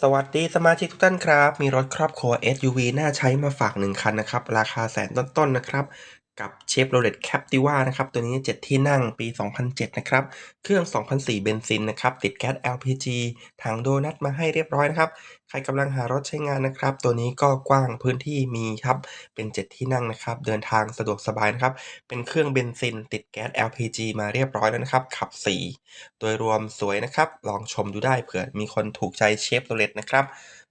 สวัสดีสมาชิกทุกท่านครับ มีรถครอบครัว SUV น่าใช้มาฝากหนึ่งคันนะครับ ราคาแสนต้นๆนะครับ กับ Chevrolet Captiva นะครับ ตัวนี้ 7 ที่นั่งปี 2007 นะครับ เครื่อง 2004 เบนซินนะครับ ติดแก๊ส LPG ถังโดนัทมาให้เรียบร้อยนะครับ ใครกำลังหารถใช้งานนะครับ ตัวนี้ก็กว้างพื้นที่มีครับ เป็น 7 ที่นั่งนะครับ เดินทางสะดวกสบายนะครับ เป็นเครื่องเบนซิน ติดแก๊ส LPG มาเรียบร้อยแล้วนะครับ ขับ4โดยรวมสวยนะครับ ลองชมดูได้เผื่อมีคนถูกใจ Chevrolet นะครับ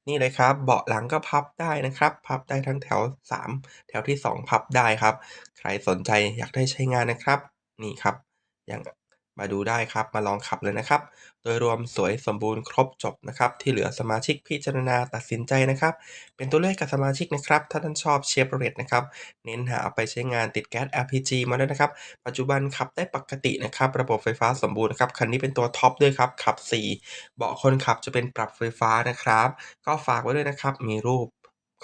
นี่เลยครับ เบาะหลังก็พับได้นะครับ พับได้ทั้งแถว 3 แถวที่ 2 พับได้ครับ ใครสนใจอยากได้ใช้งานนะครับ นี่ครับอย่าง มาดูได้ครับมาลองขับเลยนะครับ โดยรวมสวยสมบูรณ์ครบจบนะครับ ที่เหลือสมาชิกพิจารณาตัดสินใจนะครับ เป็นตัวเลือกกับสมาชิกนะครับ ถ้าท่านชอบ Chevrolet นะครับ เน้นหาเอาไปใช้งานติดแก๊ส LPG มาด้วยนะครับ ปัจจุบันขับได้ปกตินะครับ ระบบไฟฟ้าสมบูรณ์นะครับ คันนี้เป็นตัวท็อปด้วยครับ ขับ 4 เบาะคนขับจะเป็นปรับไฟฟ้านะครับ ก็ฝากไว้ด้วยนะครับ มีรูป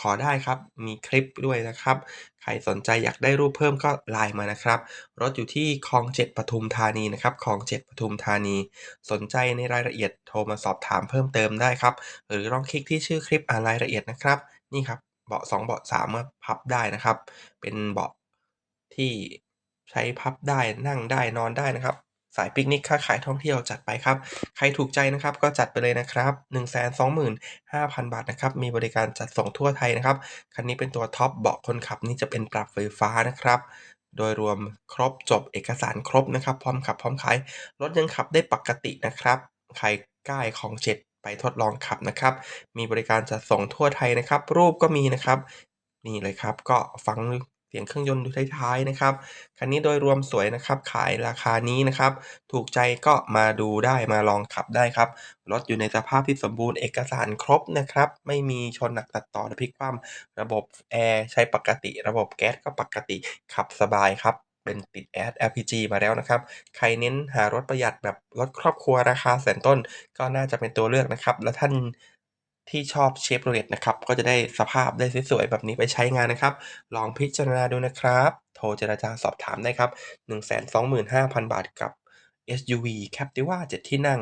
ขอได้ครับ มีคลิปด้วยนะครับ ใครสนใจอยากได้รูปเพิ่มก็ไลน์มานะครับ รถอยู่ที่คลอง7ปทุมธานีนะครับคลอง7ปทุมธานี สนใจในรายละเอียดโทรมาสอบถามเพิ่มเติมได้ครับ หรือลองคลิกที่ชื่อคลิปอ่านรายละเอียดนะครับ นี่ครับ เบาะ2เบาะ3ก็พับได้นะครับ เป็นเบาะที่ใช้พับได้นั่งได้นอนได้นะครับ สายปิกนิกค้าขายท่องเที่ยวจัดไปครับ ใครถูกใจนะครับก็จัดไปเลยนะครับ125,000 บาทนะครับ มีบริการจัดส่งทั่วไทยนะครับ คันนี้เป็นตัวท็อปเบาะคนขับนี่จะเป็นปรับไฟฟ้านะครับ โดยรวมครบจบเอกสารครบนะครับ พร้อมขับพร้อมขาย รถยังขับได้ปกตินะครับ ใครกล้าคลอง7ไปทดลองขับนะครับ มีบริการจัดส่งทั่วไทยนะครับ รูปก็มีนะครับ นี่เลยครับ ก็ฟัง สียงเครื่องยนต์ดูท้ายๆนะครับ คันนี้โดยรวมสวยนะครับ ขายราคานี้นะครับ ถูกใจก็มาดูได้มาลองขับได้ครับ รถอยู่ในสภาพที่สมบูรณ์เอกสารครบนะครับ ไม่มีชนหนักตัดต่อพลิกคว่ำระบบแอร์ใช้ปกติ ระบบแก๊สก็ปกติ ขับสบายครับเป็นติดแอส LPG มาแล้วนะครับ ใครเน้นหารถประหยัดแบบรถครอบครัวราคาแสนต้น ก็น่าจะเป็นตัวเลือกนะครับ และท่าน ที่ชอบ Chevrolet นะครับ ก็จะได้สภาพได้สวยๆแบบนี้ไปใช้งานนะครับ ลองพิจารณาดูนะครับ โทรเจรจาสอบถามได้ครับ 125,000 บาทกับ SUV Captiva 7 ที่นั่ง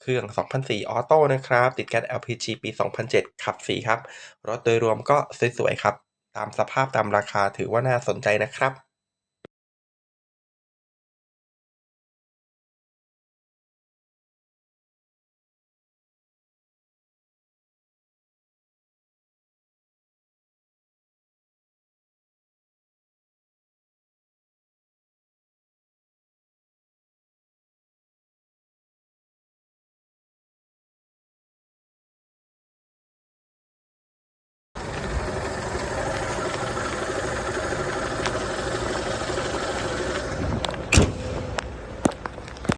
เครื่อง 2004 ออโต้นะครับ ติดแก๊ส LPG ปี 2007 ขับ4ครับ รถโดยรวมก็สวยๆครับ ตามสภาพตามราคาถือว่าน่าสนใจนะครับ